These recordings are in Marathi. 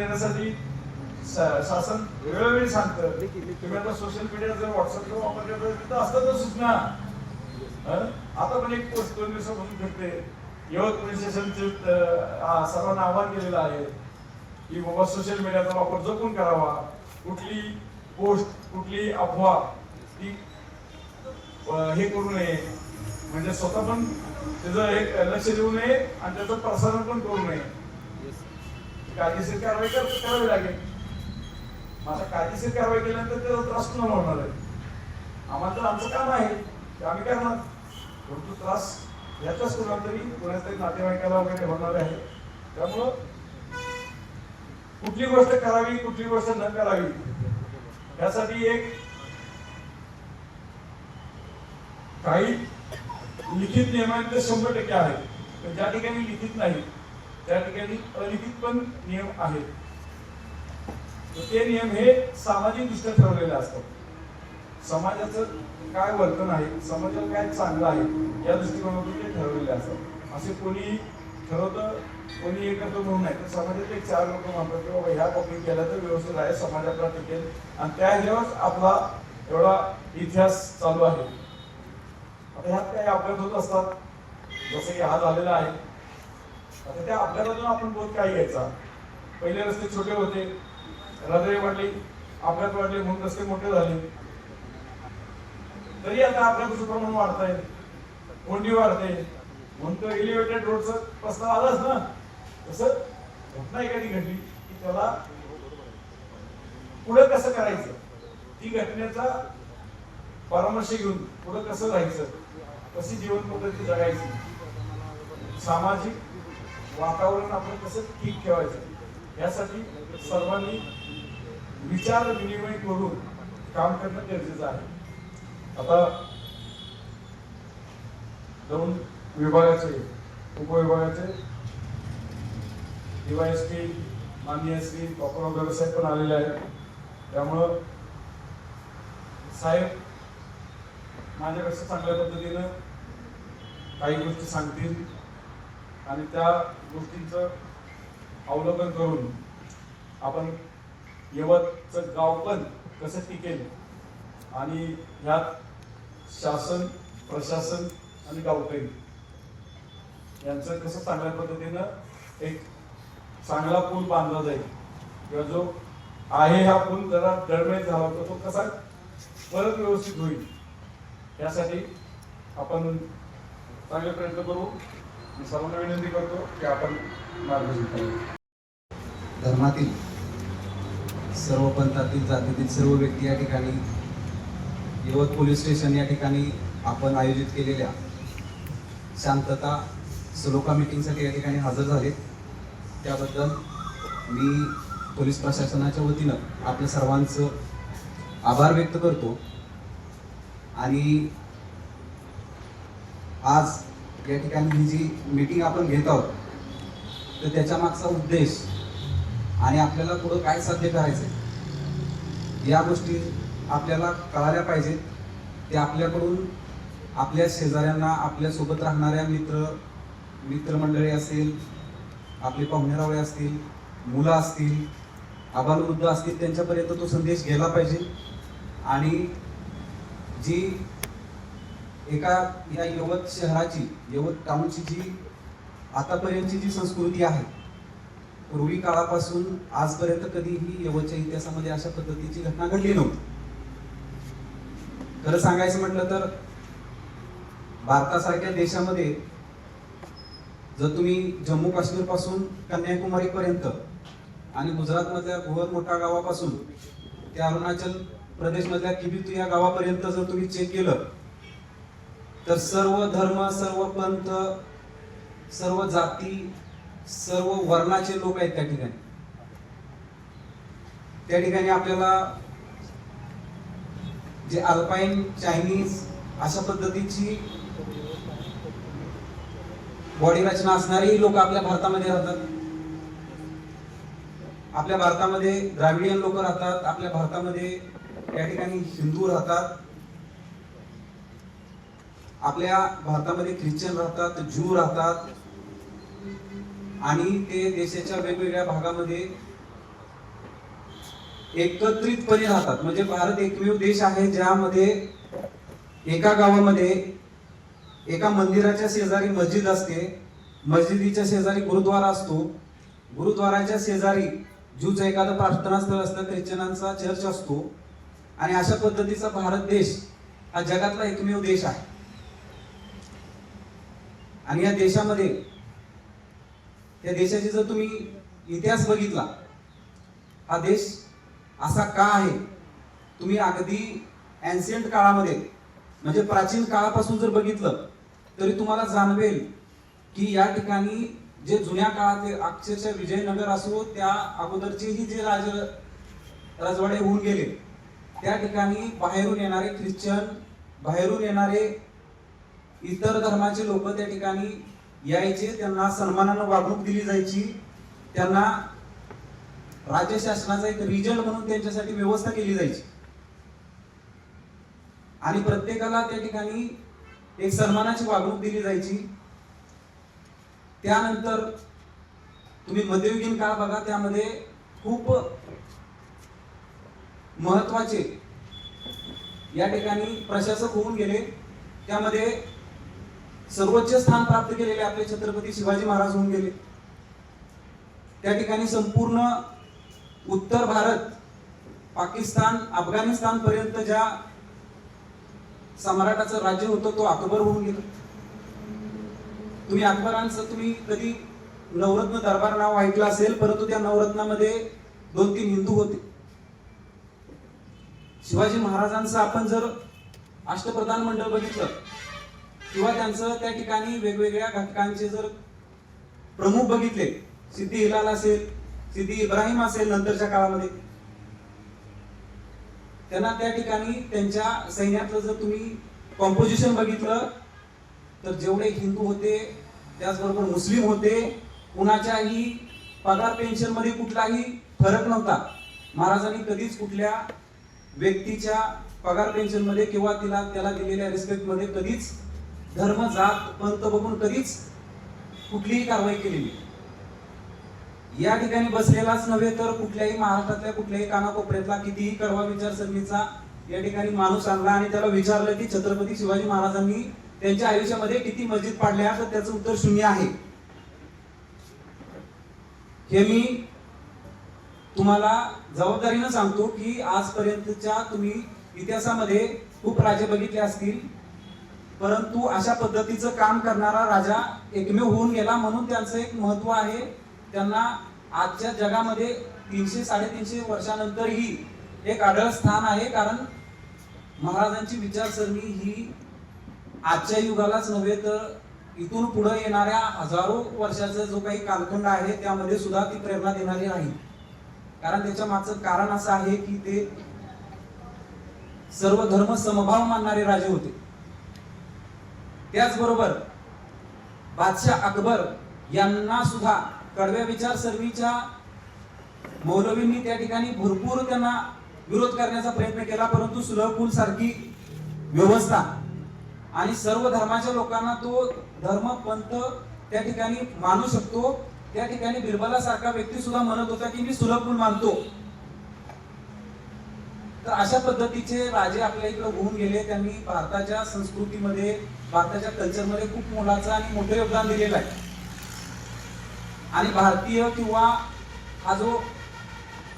देण्यासाठी शासन वेळोवेळी सांगतं. तुम्ही आता सोशल मीडिया जर व्हॉट्सअपचा वापर करता तिथं असतातच सूचना. आता पण एक पोस्ट दोन दिवसापासून फिरते. यवत पोलीस स्टेशनचे सर्वांना आवाहन केलेलं आहे की बाबा सोशल मीडियाचा वापर जपून करावा. कुठली पोस्ट कुठली अफवा ती हे करू नये. म्हणजे स्वतः पण त्याचं एक लक्ष देऊ नये आणि त्याचं प्रसारण पण करू नये. कायदेशीर कारवाई कर- करावी लागेल. माझा कायदेशीर कारवाई केल्यानंतर त्याचा त्रास कुणाला होणार आहे. आम्हाला तर आमचं काम आहे ते आम्ही करणार. परंतु त्रास याचाच कुणाला तरी कोणाच्या तरी नातेवाईकाला वगैरे होणार आहे. त्यामुळं कुठली गोष्ट करावी कुठली गोष्ट न करावी यासाठी एक काही लिखित नियमांचे शंभर टक्के आहेत पण ज्या ठिकाणी लिखित नाही त्या ठिकाणी अलिखित पण नियम आहेत. तर ते नियम हे सामाजिक दृष्ट्या ठरवलेले असतात. समाजाचं काय वर्तन आहे समाजाला काय चांगलं आहे या दृष्टिकोनातून ते ठरवलेले असतात. असे कोणी ठरवतं कोणी हे करतो म्हणून नाही. तर समाजात एक चार लोक म्हणतात की बाबा ह्या कॉपी केल्या तर व्यवस्थित आहे समाज आपला टिकेल आणि त्या ह्याच्यावर आपला एवढा इतिहास चालू आहे. आता ह्यात काही अपघात होत असतात. जसं की हा झालेला आहे. आता त्या अपघातातून आपण बोध काय घ्यायचा? पहिले रस्ते छोटे होते. हृदय वाढली अपघात वाढले म्हणून रस्ते मोठे झाले. तरी आता अपघाताचं प्रमाण वाढत आहे कोंडी वाढते. म्हणून तो एलिव्हेटेड रोडचा प्रस्ताव आलाच ना. तसं घटना एखादी घडली की त्याला पुढे कसं करायचं? ती घटनेचा परामर्श घेऊन पुढे कसं राहायचं? कशी जीवन पद्धती जगायची? सामाजिक वातावरण आपण कसं ठीक ठेवायचं? यासाठी सर्वांनी विचार विनिमय करून काम करणं गरजेचं आहे. आता दोन विभागाचे उपविभागाचे डीवायएसपी माननीय श्री डॉक्टर गड साहेब पण आलेले आहेत. त्यामुळं साहेब माझ्यापेक्षा चांगल्या पद्धतीनं काही गोष्टी सांगतील. आणि त्या गोष्टींचं अवलोकन करून आपण यवतचं गाव पण कसं टिकेल आणि ह्यात शासन प्रशासन आणि गावकरी यांचं कसं चांगल्या पद्धतीनं एक चांगला पूल बांधला जाईल? किंवा जो आहे हा पूल जरा डळमळीत झाला होता तो कसा परत व्यवस्थित होईल? यासाठी आपण चांगले प्रयत्न करू. मी सर्वांना विनंती करतो की आपण मार्गदर्शन धर्मातील सर्व पंथातील जातीतील सर्व व्यक्ती या ठिकाणी यवत पोलीस स्टेशन या ठिकाणी आपण आयोजित केलेल्या शांतता सलोखा मीटिंगसाठी या ठिकाणी हजर झाले. त्याबद्दल मी पोलीस प्रशासनाच्या वतीनं आपल्या सर्वांचं आभार व्यक्त करतो. आणि आज या ठिकाणी ही जी मीटिंग आपण घेत आहोत तर त्याच्या मागचा उद्देश आणि आपल्याला पुढं काय साध्य करायचं या गोष्टी आपल्याला कळाल्या पाहिजेत. ते आपल्याकडून आपल्या शेजाऱ्यांना आपल्यासोबत राहणाऱ्या मित्र मित्रमंडळी असेल आपले पाहुणेरावळे असतील मुलं असतील आबालवृद्ध असतील त्यांच्यापर्यंत तो संदेश गेला पाहिजे. आणि जी एका या यवत शहराची यवत टाउनची जी आतापर्यंतची जी संस्कृती आहे पूर्वी काळापासून आजपर्यंत कधीही यवतच्या इतिहासामध्ये अशा पद्धतीची घटना घडली नव्हती. खरं सांगायचं म्हटलं तर भारतासारख्या देशामध्ये जर तुम्ही जम्मू काश्मीरपासून कन्याकुमारी पर्यंत आणि गुजरातमधल्या मधल्या मोठा गावापासून ते अरुणाचल प्रदेश मधल्या किबितू या गावापर्यंत जर तुम्ही चेक केलं तर सर्व धर्म सर्व पंथ सर्व जाती सर्व वर्णाचे लोक आहेत त्या ठिकाणी. त्या ठिकाणी आपल्याला जे अल्पाईन चायनीज अशा पद्धतीची बॉडी रचना असणारी लोक आपल्या भारतामध्ये राहतात. आपल्या भारतामध्ये द्राविडियन लोक राहतात. आपल्या भारतामध्ये त्या ठिकाणी हिंदू राहतात. आपल्या भारतामध्ये ख्रिश्चन राहतात ज्यू राहतात. आणि ते देशाच्या वेगवेगळ्या भागामध्ये एकत्रितपणे राहतात. म्हणजे भारत एकमेव देश आहे ज्यामध्ये एका गावामध्ये एका मंदिराच्या शेजारी मस्जिद असते. मस्जिदीच्या शेजारी गुरुद्वारा असतो. गुरुद्वाराच्या शेजारी ज्यूचं एखादं प्रार्थनास्थळ असतं ख्रिश्चनांचा चर्च असतो. आणि अशा पद्धतीचा भारत देश हा जगातला एकमेव देश आहे. आणि या देशामध्ये या देशाची जर तुम्ही इतिहास बघितला हा देश असा का आहे? तुम्ही अगदी अँसियंट काळामध्ये म्हणजे प्राचीन काळापासून जर बघितलं तरी तुम्हाला जाणवेल की या ठिकाणी जे जुन्या काळातील अक्षरशः विजयनगर असो त्या अगोदरचेही जे राज राजवाडे होऊन गेले त्या ठिकाणी बाहेरून येणारे ख्रिश्चन बाहेरून येणारे इतर धर्माचे लोक त्या ठिकाणी यायचे त्यांना सन्मानानं वागणूक दिली जायची. त्यांना राज्य शासनाचा एक रिजन म्हणून त्यांच्यासाठी व्यवस्था केली जायची. आणि प्रत्येकाला त्या ठिकाणी एक सन्मानाची वागणूक दिली जायची. त्यानंतर तुम्ही मध्ययुगीन काळ बघा त्यामध्ये खूप महत्त्वाचे या ठिकाणी प्रशासक होऊन गेले. त्यामध्ये सर्वोच्च स्थान प्राप्त केलेले आपले छत्रपती शिवाजी महाराज होऊन गेले. त्या ठिकाणी संपूर्ण उत्तर भारत पाकिस्तान अफगाणिस्तान पर्यंत ज्या सम्राटाचं राज्य होतं तो अकबर होऊन गेला. तुम्ही अकबरांचं तुम्ही कधी नवरत्न दरबार नाव ऐकलं असेल परंतु त्या नवरत्नामध्ये दोन तीन हिंदू होते. शिवाजी महाराजांचं आपण जर अष्टप्रधान मंडळ बघितलं किंवा त्यांचं त्या ठिकाणी वेगवेगळ्या घटकांचे जर प्रमुख बघितले सिद्धी हिलाल असेल सिद्धी इब्राहिम असेल नंतरच्या काळामध्ये त्यांना त्या ठिकाणी त्यांच्या सैन्यातलं जर तुम्ही कॉम्पोजिशन बघितलं तर जेवढे हिंदू होते त्याचबरोबर मुस्लिम होते कुणाच्याही पगार पेन्शनमध्ये कुठलाही फरक नव्हता. महाराजांनी कधीच कुठल्या व्यक्तीच्या पगार पेन्शनमध्ये किंवा तिला त्याला दिलेल्या रिस्पेक्टमध्ये कधीच धर्म जात पंत बघून कधीच कुठलीही कारवाई केलेली या ठिकाणी बसलेलाच नव्हे तर कुठल्याही महाराष्ट्रातल्या कुठल्याही कानाकोपऱ्यातला कितीही कडवा विचारसरणीचा या ठिकाणी माणूस आणला आणि त्याला विचारलं की छत्रपती शिवाजी महाराजांनी त्यांच्या आयुष्यामध्ये किती मस्जिद पाडल्या तर त्याचं उत्तर शून्य आहे. हे मी तुम्हाला जबाबदारीनं सांगतो की आजपर्यंतच्या तुम्ही इतिहासामध्ये खूप राजे बघितले असतील. परंतु अशा पद्धतीचं काम करणारा राजा एकमेव होऊन गेला म्हणून त्यांचं एक महत्त्व आहे. त्यांना आजच्या जगामध्ये तीनशे साडेतीनशे वर्षानंतरही एक आढळ स्थान आहे कारण महाराजांची विचारसरणी ही आजच्या युगालाच नव्हे तर इथून पुढे येणाऱ्या हजारो वर्षाचा जो काही कालखंड आहे त्यामध्ये सुद्धा ती प्रेरणा देणारी राहील कारण त्याच्या मागचं कारण असं आहे की ते सर्व धर्म समभाव मानणारे राजे होते. त्याचबरोबर बादशाह अकबर यांना सुद्धा कडव्या विचारसरणीच्या मौलवींनी त्या ठिकाणी भरपूर त्यांना विरोध करण्याचा प्रयत्न केला परंतु सुलभपूल सारखी व्यवस्था. आणि सर्व धर्माच्या लोकांना तो धर्म पंथ त्या ठिकाणी मानू शकतो. त्या ठिकाणी बिरबला सारखा व्यक्ती सुद्धा म्हणत होता की मी सुलभपूल मानतो. तर अशा पद्धतीचे राजे आपल्या इकडे होऊन गेले. त्यांनी भारताच्या संस्कृतीमध्ये भारताच्या कल्चरमध्ये खूप मोलाचं आणि मोठं योगदान दिलेलं आहे. आणि भारतीय किंवा हा जो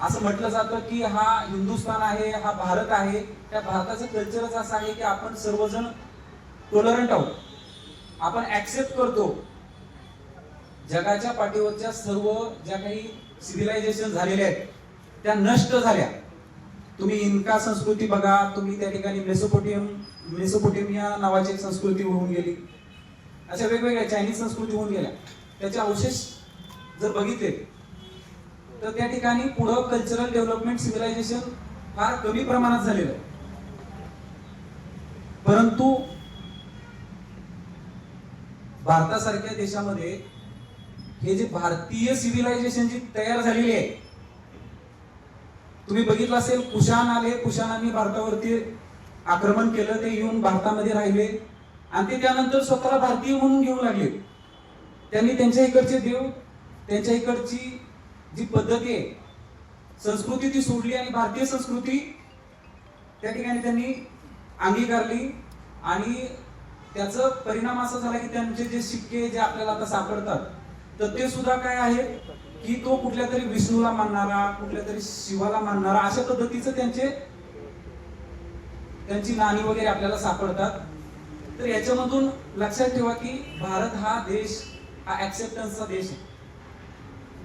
असं म्हटलं जातं की हा हिंदुस्थान आहे हा भारत आहे त्या भारताचं कल्चरच असं आहे की आपण सर्वजण टॉलरंट आहोत. आपण ऍक्सेप्ट करतो. जगाच्या पाठीवरच्या सर्व ज्या काही सिव्हिलायझेशन झालेल्या आहेत त्या नष्ट झाल्या. तुम्ही इन्का संस्कृती बघा तुम्ही त्या ठिकाणी मेसोपोटियम मेसोपोटेमिया नावाची संस्कृती होऊन गेली. अशा वेगवेगळ्या चायनीज संस्कृती होऊन गेल्या. त्याचे अवशेष जर बघितले तर त्या ठिकाणी पुढं कल्चरल डेव्हलपमेंट सिव्हिलायझेशन फार कमी प्रमाणात झालेलं आहे. परंतु भारतासारख्या देशामध्ये हे जे भारतीय सिव्हिलायझेशन जी तयार झालेली आहे तुम्ही बघितलं असेल कुशाण आले कुशाणांनी भारतावरती आक्रमण केलं ते येऊन भारतामध्ये राहिले. आणि ते त्यानंतर स्वतःला भारतीय म्हणून घेऊ लागले. त्यांनी त्यांच्या इकडचे देव त्यांच्या इकडची जी पद्धती आहे संस्कृती ती सोडली आणि भारतीय संस्कृती त्या ठिकाणी त्यांनी अंगीकारली. आणि त्याचं परिणाम असा झाला की त्यांचे जे शिक्के जे आपल्याला आता सापडतात तर ते सुद्धा काय आहे? की तो कुठल्या तरी विष्णूला मानणारा कुठल्या तरी शिवाला मानणारा अशा पद्धतीचं त्यांचे त्यांची नाणी वगैरे आपल्याला सापडतात. तर याच्यामधून लक्षात ठेवा की भारत हा देश हा ऍक्सेप्टन्सचा देश आहे.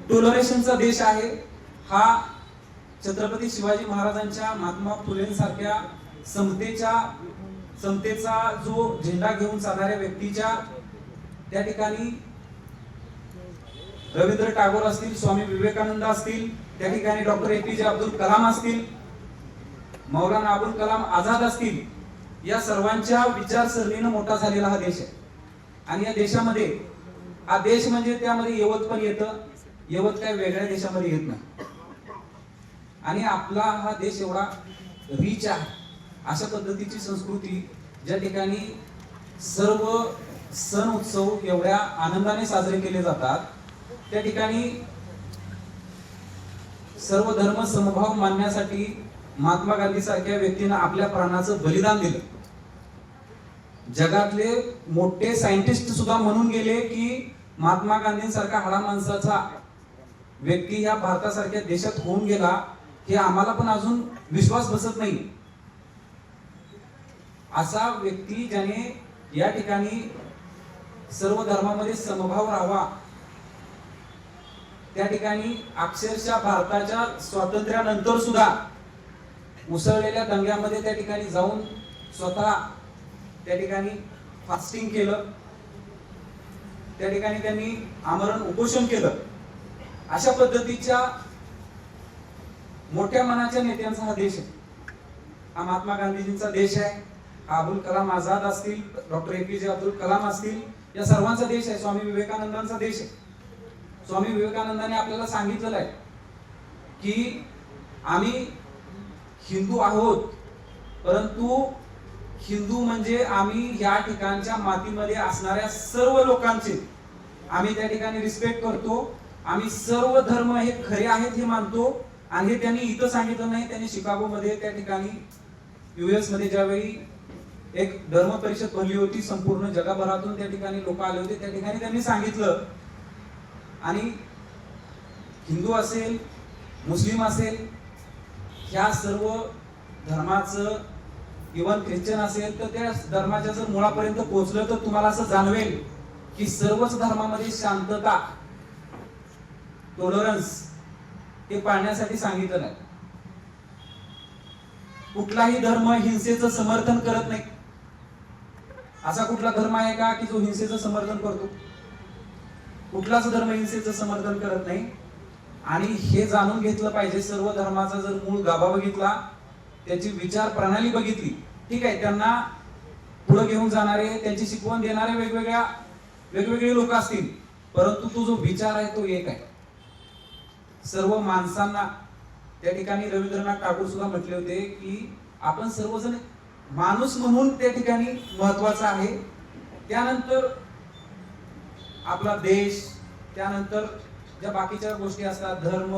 टोलरेशनचा देश आहे. हा छत्रपती शिवाजी महाराजांच्या महात्मा फुलेंसारख्या समतेच्या समतेचा जो झेंडा घेऊन चालणाऱ्या व्यक्तीच्या त्या ठिकाणी रवींद्र टागोर असतील स्वामी विवेकानंद असतील त्या ठिकाणी डॉक्टर ए पी जे अब्दुल कलाम असतील मौलाना अबुल कलाम आझाद असतील या सर्वांच्या विचारसरणीनं मोठा झालेला हा देश आहे. आणि या देशामध्ये हा देश म्हणजे त्यामध्ये यवत पण येतं यवत काय वेगळ्या देशामध्ये येत नाही. आणि आपला हा देश एवढा रिच आहे अशा पद्धतीची संस्कृती ज्या ठिकाणी सर्व सण उत्सव एवढ्या आनंदाने साजरे केले जातात त्या ठिकाणी सर्व धर्म समभाव मानण्यासाठी महात्मा गांधी सारख्या व्यक्तीनं आपल्या प्राणाचं बलिदान दिलं. जगातले मोठे सायंटिस्ट सुद्धा म्हणून गेले की महात्मा गांधींसारखा हाडा माणसाचा व्यक्ती ह्या भारतासारख्या देशात होऊन गेला हे आम्हाला पण अजून विश्वास बसत नाही. असा व्यक्ती ज्याने या ठिकाणी सर्व धर्मामध्ये समभाव राहावा त्या ठिकाणी अक्षरशः भारताच्या स्वातंत्र्यानंतर सुद्धा उसळलेल्या दंग्यामध्ये त्या ठिकाणी जाऊन स्वतः त्या ठिकाणी फास्टिंग केलं. त्या ठिकाणी त्यांनी आमरण उपोषण केलं. अशा पद्धतीच्या मोठ्या मनाच्या नेत्यांचा हा देश आहे. हा महात्मा गांधीजींचा देश आहे. हा अब्दुल कलाम आझाद असतील डॉक्टर ए पी जे अब्दुल कलाम असतील या सर्वांचा देश आहे. स्वामी विवेकानंदांचा देश आहे. स्वामी विवेकानंदाने आपल्याला सांगितलेलं आहे की आम्ही हिंदू आहोत परंतु हिंदू म्हणजे आम्ही या ठिकाणच्या मातीमध्ये असणाऱ्या सर्व लोकांचे. आम्ही त्या ठिकाणी रिस्पेक्ट करतो. आम्ही सर्व धर्म हे खरे आहेत हे मानतो. आणि हे त्यांनी इथं सांगितलं नाही त्यांनी शिकागोमध्ये त्या ठिकाणी युएसमध्ये ज्यावेळी एक धर्म परिषद भरली होती संपूर्ण जगभरातून त्या ठिकाणी लोक आले होते त्या ठिकाणी त्यांनी सांगितलं आणि हिंदू असेल मुस्लिम असेल ह्या सर्व धर्माचं इवन ख्रिश्चन असेल तर त्या धर्माच्या जर मुळापर्यंत पोहोचलं तर तुम्हाला असं जाणवेल की सर्वच धर्मामध्ये शांतता टॉलरन्स हे पाळण्यासाठी सांगितलं नाही. कुठलाही धर्म हिंसेचं समर्थन करत नाही. असा कुठला धर्म आहे का की जो हिंसेचं समर्थन करतो? कुठलाच धर्म हिंसेचं समर्थन करत नाही. आणि हे जाणून घेतलं पाहिजे सर्व धर्माचा जर मूळ गाभा बघितला त्याची विचार प्रणाली बघितली ठीक आहे त्यांना पुढे घेऊन जाणारे त्यांची शिकवण देणारे वेगवेगळ्या वेगवेगळे लोक असतील परंतु तो जो विचार आहे तो एक आहे. सर्व माणसांना त्या ठिकाणी रवींद्रनाथ टागोर सुद्धा म्हटले होते की आपण सर्वजण माणूस म्हणून त्या ठिकाणी महत्त्वाचा आहे. त्यानंतर आपला देश त्यानंतर ज्या बाकीच्या गोष्टी असतात धर्म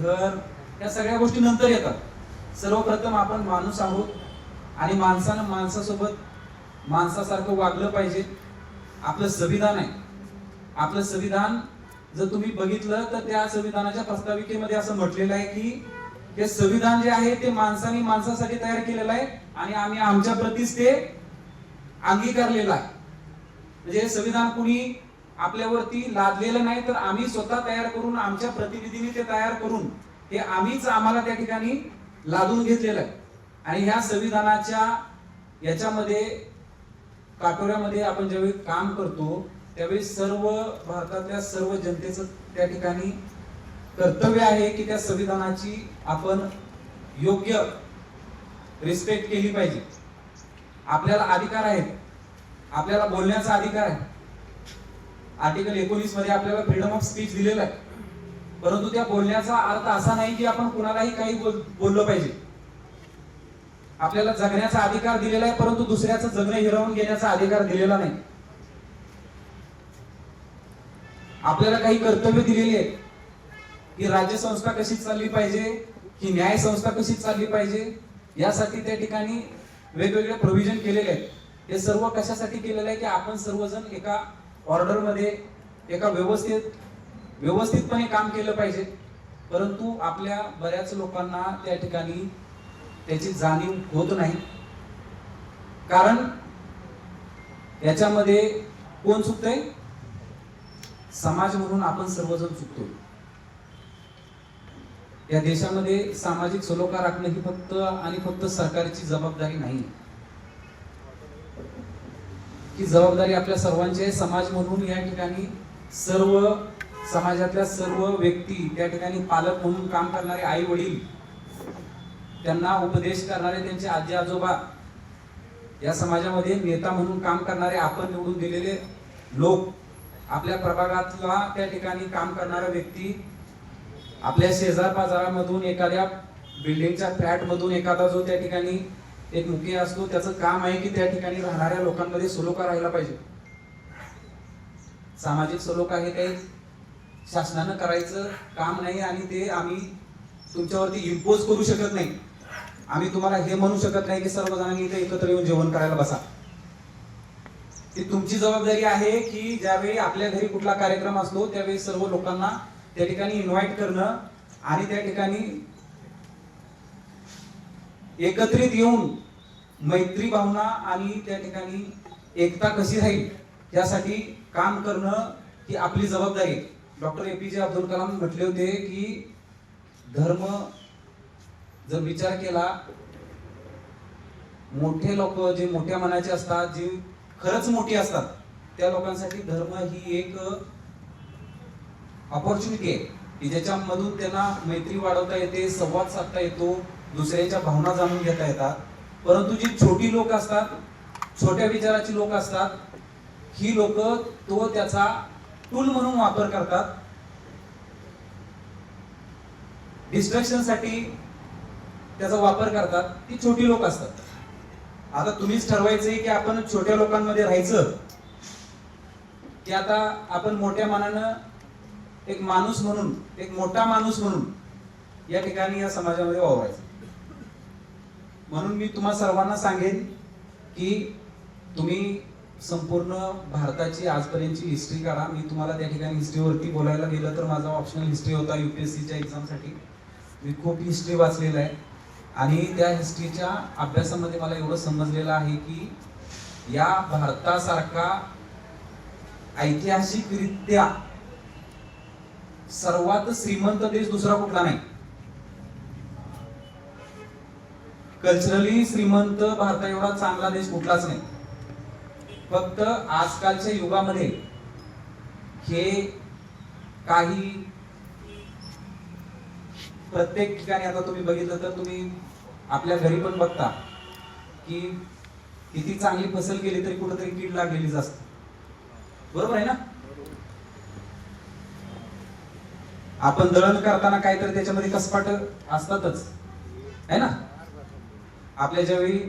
घर या सगळ्या गोष्टी नंतर येतात. सर्वप्रथम आपण माणूस आहोत आणि माणसानं माणसासोबत माणसासारखं वागलं पाहिजे. आपलं संविधान आहे. आपलं संविधान जर तुम्ही बघितलं तर त्या संविधानाच्या प्रस्ताविकेमध्ये असं म्हटलेलं आहे की हे संविधान जे आहे ते माणसाने माणसासाठी तयार केलेलं आहे आणि आम्ही आमच्या प्रतीच ते अंगीकारलेलं आहे. म्हणजे हे संविधान कुणी आपल्यावरती लादलेलं नाही तर आम्ही स्वतः तयार करून आमच्या प्रतिनिधीने ते तयार करून हे आम्हीच आम्हाला त्या ठिकाणी लादून घेतलेलं आहे. आणि ह्या संविधानाच्या याच्यामध्ये काटोऱ्यामध्ये आपण ज्यावेळी काम करतो त्यावेळी सर्व भारतातल्या सर्व जनतेचं त्या ठिकाणी कर्तव्य आहे की त्या संविधानाची आपण योग्य रिस्पेक्ट केली पाहिजे. आपल्याला अधिकार आहेत. आपल्याला बोलण्याचा अधिकार आहे. आर्टिकल एकोणीसमध्ये आपल्याला फ्रीडम ऑफ स्पीच दिलेला आहे. परंतु त्या बोलण्याचा अर्थ असा नाही की आपण कुणालाही काही बोल- बोललं पाहिजे. आपल्याला जगण्याचा अधिकार दिलेला आहे परंतु दुसऱ्याचं जगणं हिरावून घेण्याचा अधिकार दिलेला नाही. आपल्याला काही कर्तव्य दिलेली आहेत. की राज्य संस्था कशी चालली पाहिजे की न्याय संस्था कशी चालली पाहिजे यासाठी त्या ठिकाणी वेगवेगळे प्रोव्हिजन केलेले आहेत. हे सर्व कशासाठी केलेलं आहे की आपण सर्वजण एका ऑर्डरमध्ये एका व्यवस्थित व्यवस्थितपणे काम केलं पाहिजे. परंतु आपल्या बऱ्याच लोकांना त्या ठिकाणी त्याची जाणीव होत नाही. कारण याच्यामध्ये कोण चुकतंय? समाज म्हणून आपण सर्वजण चुकतो या देशामध्ये सामाजिक सलोखा राखणं ही फक्त आणि फक्त सरकारची जबाबदारी नाही. ही जबाबदारी आपल्या सर्वांची आहे. समाज म्हणून या ठिकाणी सर्व समाजातल्या सर्व व्यक्ती त्या ठिकाणी पालक म्हणून काम करणारे आई वडील त्यांना उपदेश करणारे त्यांचे आजी आजोबा या समाजामध्ये नेता म्हणून काम करणारे आपण निवडून दिलेले लोक आपल्या प्रभागातला त्या ठिकाणी काम करणारा व्यक्ती आपल्या शेजार बाजारामधून एखाद्या बिल्डिंगच्या फ्लॅटमधून एखादा जो त्या ठिकाणी एक मुखी असतो त्याचं काम आहे की त्या ठिकाणी राहणाऱ्या लोकांमध्ये सलोखा राहिला पाहिजे. सामाजिक सलोखा हे काही शासनानं करायचं काम नाही आणि ते आम्ही तुमच्यावरती इम्पोज करू शकत नाही. आम्ही तुम्हाला हे म्हणू शकत नाही की सर्वजणांनी इथे एकत्र येऊन जेवण करायला बसा. ती तुमची जबाबदारी आहे की ज्यावेळी आपल्या घरी कुठला कार्यक्रम असतो त्यावेळी सर्व लोकांना त्या ठिकाणी इन्व्हाइट करणं आणि त्या ठिकाणी एकत्रित येऊन मैत्री भावना आणि त्या ठिकाणी एकता कशी राहील यासाठी काम करणं ही आपली जबाबदारी डॉक्टर ए पी जे अब्दुल कलाम म्हटले होते की धर्म जर विचार केला मोठे लोक जे मोठ्या मनाचे असतात जी खरंच मोठी असतात त्या लोकांसाठी धर्म ही एक ऑपॉर्च्युनिटी आहे. की ज्याच्यामधून त्यांना मैत्री वाढवता येते संवाद साधता येतो दुसऱ्याच्या भावना जाणून घेता येतात. परंतु जी छोटी लोक असतात छोट्या विचाराची लोक असतात ही लोक तो त्याचा टूल म्हणून वापर करतात. डिस्ट्रक्शनसाठी त्याचा वापर करतात. ती छोटी लोक असतात. आता तुम्हीच ठरवायचंय की आपण छोट्या लोकांमध्ये राहायचं. की आता आपण मोठ्या मनानं एक माणूस म्हणून एक मोठा माणूस म्हणून या ठिकाणी या समाजामध्ये वावरायचं. म्हणून मी तुम्हा सर्वांना सांगेन की तुम्ही संपूर्ण भारताची आजपर्यंतची हिस्ट्री काढा. मी तुम्हाला त्या ठिकाणी हिस्ट्रीवरती बोलायला गेलं तर माझा ऑप्शनल हिस्ट्री होता यू पी एक्झामसाठी मी खूप हिस्ट्री वाचलेलं आहे. आणि त्या हिस्ट्रीच्या अभ्यासामध्ये मला एवढं समजलेलं आहे की या भारतासारखा ऐतिहासिकरित्या सर्वात श्रीमंत देश दुसरा कुठला नाही? कल्चरली श्रीमंत भारता एवढा चांगला देश कुठलाच नाही. फक्त आजकालच्या युगामध्ये हे काही प्रत्येक ठिकाणी आता तुम्ही बघितलं तर तुम्ही आपल्या घरी पण बघता की किती चांगली फसल केली तरी कुठेतरी कीड लागलेलीच असते. बरोबर आहे ना? आपण दळण करताना काहीतरी त्याच्यामध्ये कसपाट असतातच. आहे ना? आपल्या ज्यावेळी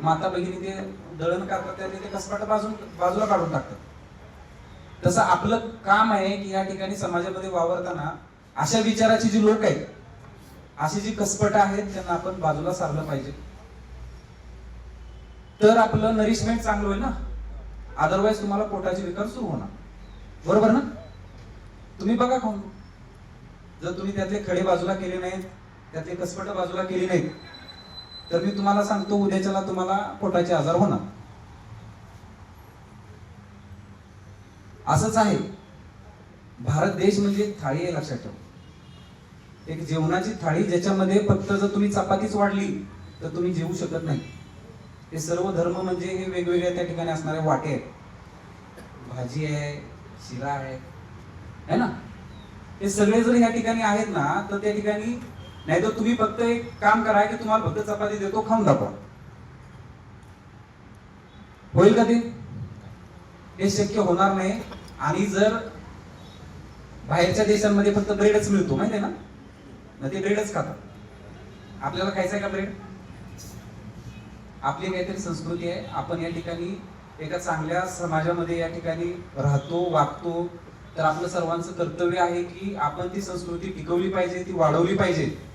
माता भगिनी ते दळण काढतात त्यावेळी ते कसबाट बाजून बाजूला काढून टाकतात. तसं आपलं काम आहे की या ठिकाणी समाजामध्ये वावरताना अशा विचाराची जी लोक आहेत अशी जी कसपट आहेत त्यांना आपण बाजूला सारलं पाहिजे. तर आपलं नरिशमेंट चांगलं होईल ना? अदरवाईज तुम्हाला पोटाचे विकार सुरू होणार. बरोबर ना? तुम्ही बघा खाऊन. जर तुम्ही त्यातले खडे बाजूला केले नाहीत त्यातले कसपट बाजूला केली नाहीत तर मी तुम्हाला सांगतो उद्याच्याला तुम्हाला पोटाचे आजार होणार. असंच आहे. भारत देश म्हणजे थाळी आहे लक्षात ठेवा. एक जेवणाची थाळी ज्याच्यामध्ये फक्त जर तुम्ही चपातीच वाढली तर तुम्ही जेवू शकत नाही. हे सर्व धर्म म्हणजे हे वेगवेगळ्या त्या ठिकाणी असणारे वाटे आहेत. भाजी आहे शिरा आहे है ना? हे सगळे जर ह्या ठिकाणी आहेत ना तर त्या ठिकाणी नाही तर तुम्ही फक्त एक काम करा की तुम्हाला फक्त चपाती देतो खाऊन दाखवा. होईल का ते? हे शक्य होणार नाही. आणि जर बाहेरच्या देशांमध्ये फक्त ब्रेडच मिळतो माहिती ना? ते ब्रेडच खातात. आपल्याला खायचंय का ब्रेड? आपली काहीतरी संस्कृती आहे. आपण या ठिकाणी एका चांगल्या समाजामध्ये या ठिकाणी राहतो वागतो. तर आपलं सर्वांचं कर्तव्य आहे की आपण ती संस्कृती टिकवली पाहिजे ती वाढवली पाहिजे.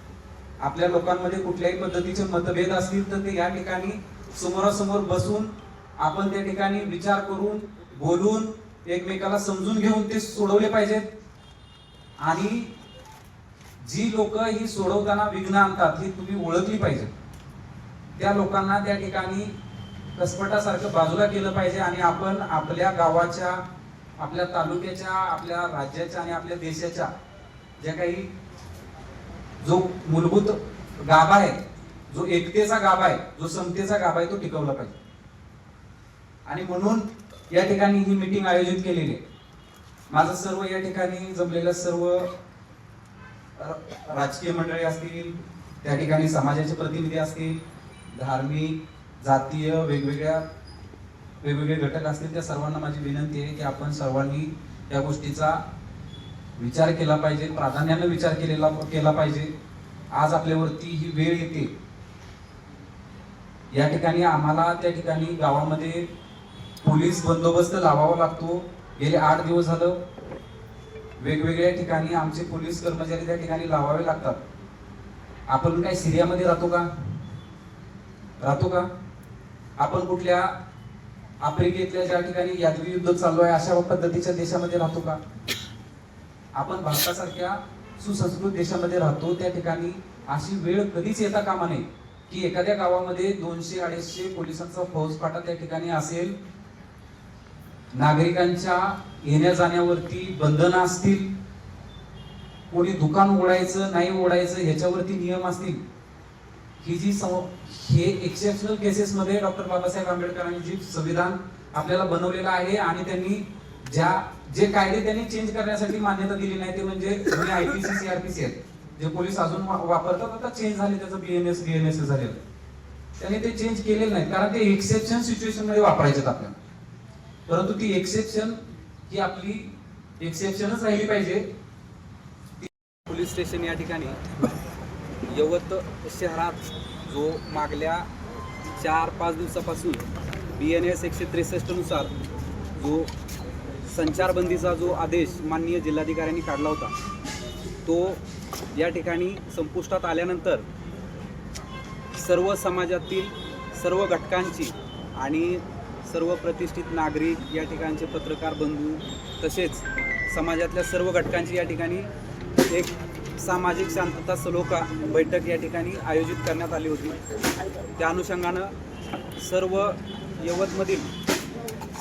आपल्या लोकांमध्ये कुठल्याही पद्धतीचे मतभेद असतील तर ते या ठिकाणी समोरासमोर बसून आपण त्या ठिकाणी विचार करून बोलून एकमेकाला समजून घेऊन ते सोडवले पाहिजेत. आणि जी लोक ही सोडवताना विघ्न आणतात ही तुम्ही ओळखली पाहिजे. त्या लोकांना त्या ठिकाणी कसपटासारखं बाजूला केलं पाहिजे आणि आपण आपल्या गावाच्या आपल्या तालुक्याच्या आपल्या राज्याच्या आणि आपल्या देशाच्या ज्या काही जो मूलभूत गाभा आहे जो एकतेचा गाभा आहे जो समतेचा गाभा आहे तो टिकवला पाहिजे. आणि म्हणून या ठिकाणी ही मीटिंग आयोजित केलेली आहे. माझं सर्व या ठिकाणी जमलेलं सर्व राजकीय मंडळी असतील त्या ठिकाणी समाजाचे प्रतिनिधी असतील धार्मिक जातीय वेगवेगळ्या वेगवेगळे घटक असतील त्या सर्वांना माझी विनंती आहे की आपण सर्वांनी या गोष्टीचा विचार केला पाहिजे प्राधान्यानं विचार केलेला केला पाहिजे. आज आपल्यावरती ही वेळ येते. या ठिकाणी आम्हाला त्या ठिकाणी गावामध्ये पोलीस बंदोबस्त लावावा लागतो. गेले आठ दिवस झालं. वेगवेगळ्या ठिकाणी आमचे पोलीस कर्मचारी त्या ठिकाणी लावावे लागतात. आपण काय सिरियामध्ये राहतो का? राहतो का? आपण कुठल्या आफ्रिकेतल्या ज्या ठिकाणी यादवी युद्ध चालू आहे अशा पद्धतीच्या देशामध्ये राहतो का? आपण भारतासारख्या सुसंस्कृत देशामध्ये राहतो त्या ठिकाणी अशी वेळ कधीच येता कामा नये की एखाद्या गावामध्ये दोनशे अडीचशे पोलिसांचा फौजफाटा त्या ठिकाणी असेल नागरिकांच्या येण्या जाण्यावरती बंधनं असतील कोणी दुकान ओढायचं नाही ओढायचं ह्याच्यावरती नियम असतील. ही जी सम हे एक्सेप्शनल केसेसमध्ये डॉक्टर बाबासाहेब आंबेडकरांनी जी संविधान आपल्याला बनवलेलं आहे आणि त्यांनी ज्या जे कायदे त्यांनी चेंज करण्यासाठी मान्यता दिली नाही ते म्हणजे, म्हणजे आयपीसी सीआरपीसी आहेत. जे पोलीस अजून वापरतात आता चेंज झाले त्याचं बीएनएस डीएनएस झालेलं. त्यांनी ते चेंज केलेलं नाही कारण ते एक्सेप्शन सिच्युएशनमध्ये वापरायचे आपल्याला. परंतु ती एक्सेप्शन ही आपली एक्सेप्शनच राहिली पाहिजे. पोलीस स्टेशन या ठिकाणी यवत शहरात जो मागल्या चार पाच दिवसापासून बी एन एस एकशे त्रेसष्टनुसार जो संचारबंदीचा जो आदेश माननीय जिल्हाधिकाऱ्यांनी काढला होता तो या ठिकाणी संपुष्टात आल्यानंतर सर्व समाजातील सर्व घटकांची आणि सर्व प्रतिष्ठित नागरिक या ठिकाणचे पत्रकार बंधू तसेच समाजातल्या सर्व घटकांची या ठिकाणी एक सामाजिक शांतता सलोखा बैठक या ठिकाणी आयोजित करण्यात आली होती. त्या अनुषंगानं सर्व यवतमधील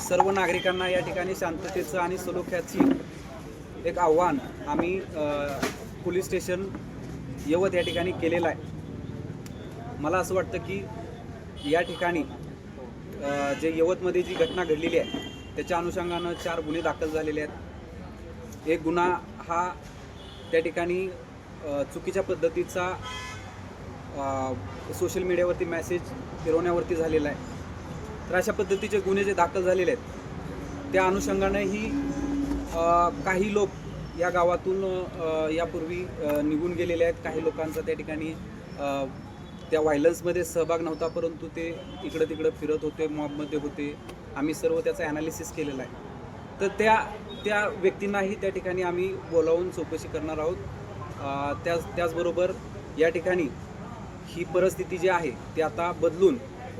सर्व नागरिकांना या ठिकाणी शांततेचं आणि सलोख्याची एक आव्हान आम्ही पोलीस स्टेशन यवत या ठिकाणी केलेलं आहे. मला असं वाटतं की या ठिकाणी जे यवतमध्ये जी घटना घडलेली आहे त्याच्या अनुषंगानं चार गुन्हे दाखल झालेले आहेत. एक गुन्हा हा त्या ठिकाणी चुकीच्या पद्धतीचा सोशल मीडियावरती मेसेज फिरवण्यावरती झालेला आहे. तर अशा पद्धतीचे गुन्हे जे दाखल झालेले आहेत त्या अनुषंगाने ही काही लोक या गावातून यापूर्वी निघून गेलेले आहेत. काही लोकांचा त्या ठिकाणी त्या व्हायलन्समध्ये सहभाग नव्हता परंतु ते इकडं तिकडं फिरत होते मॉबमध्ये होते. आम्ही सर्व त्याचा ॲनालिसिस केलेला आहे. तर त्या त्या व्यक्तींनाही त्या ठिकाणी आम्ही बोलावून चौकशी करणार आहोत. त्याच त्याचबरोबर या ठिकाणी ही परिस्थिती जी आहे ती आता बदलून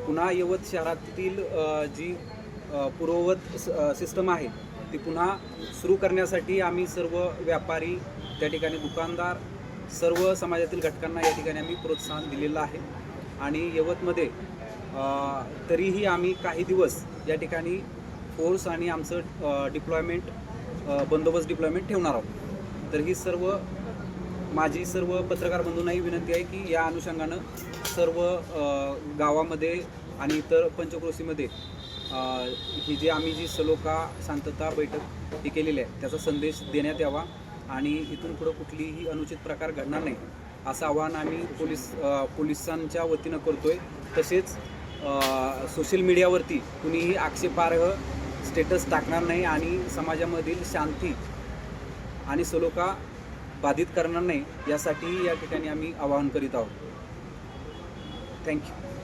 पुन्हा यवत शहरातील जी अ, पूर्ववत स- सिस्टम आहे ती पुन्हा सुरू करण्यासाठी आम्ही सर्व व्यापारी त्या ठिकाणी दुकानदार सर्व समाजातील घटकांना या ठिकाणी आम्ही प्रोत्साहन दिलेलं आहे. आणि यवतमध्ये तरीही आम्ही काही दिवस या ठिकाणी फोर्स आणि आमचं डिप्लॉयमेंट बंदोबस्त डिप्लॉयमेंट ठेवणार आहोत. तर ही सर्व माझी सर्व पत्रकार बंधूंनाही विनंती आहे की या अनुषंगानं सर्व गावामध्ये आणि इतर पंचक्रोशीमध्ये ही जी आम्ही जी सलोखा शांतता बैठक ही केलेली आहे त्याचा संदेश देण्यात यावा आणि इथून पुढं कुठलीही अनुचित प्रकार घडणार नाही असं आवाहन आम्ही पोलीस पोलिसांच्या वतीनं करतोय. तसेच सोशल मीडियावरती कुणीही आक्षेपार्ह स्टेटस टाकणार नाही आणि समाजामधील शांती आणि सलोखा बाधित करणार नाही यासाठी या ठिकाणी आम्ही आवाहन करीत आहोत. थँक्यू